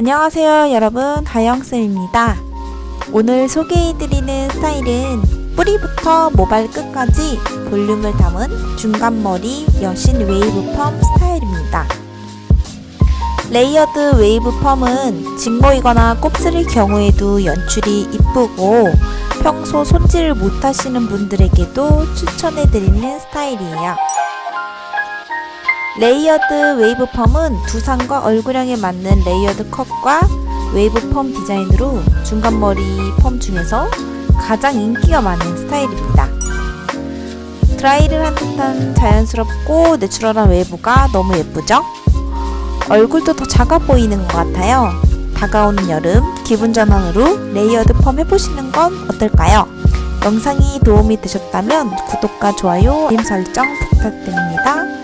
안녕하세요 여러분. 다영쌤입니다. 오늘 소개해드리는 스타일은 뿌리부터 모발 끝까지 볼륨을 담은 중간머리 여신 웨이브 펌 스타일입니다. 레이어드 웨이브 펌은 직모이거나 곱슬일 경우에도 연출이 이쁘고 평소 손질을 못하시는 분들에게도 추천해드리는 스타일이에요 레이어드 웨이브 펌은 두상과 얼굴형에 맞는 레이어드 컷과 웨이브 펌 디자인으로 중간머리 펌 중에서 가장 인기가 많은 스타일입니다. 드라이를 한 듯한 자연스럽고 내추럴한 웨이브가 너무 예쁘죠? 얼굴도 더 작아 보이는 것 같아요. 다가오는 여름 기분 전환으로 레이어드 펌 해보시는 건 어떨까요? 영상이 도움이 되셨다면 구독과 좋아요, 알림 설정 부탁드립니다.